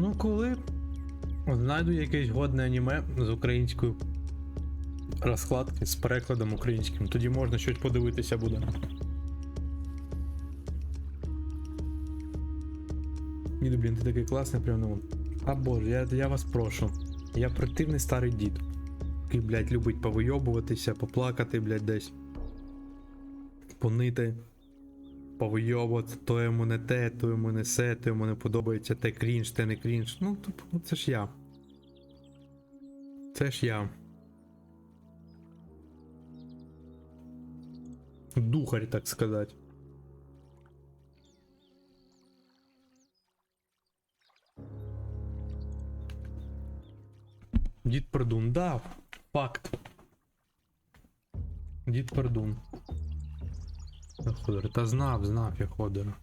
Ну, коли знайду якесь годне аніме з українською розкладки з перекладом українським, тоді можна щось подивитися буде. Ні, блін, ти такий класний, прям ну. А боже, я, я вас прошу. Я противний старий дід. Який, блядь, любить повийобуватися, поплакати, блядь, десь. Понити. Повийобувати, то йому не те, то йому не се, то йому не подобається те крінж, те не крінж. Ну, типу, ну це ж я. Це ж я. Духарь, так сказати. Дід Пердун, да, факт. Дід Пердун. Ходор, та знав, знав я Ходора.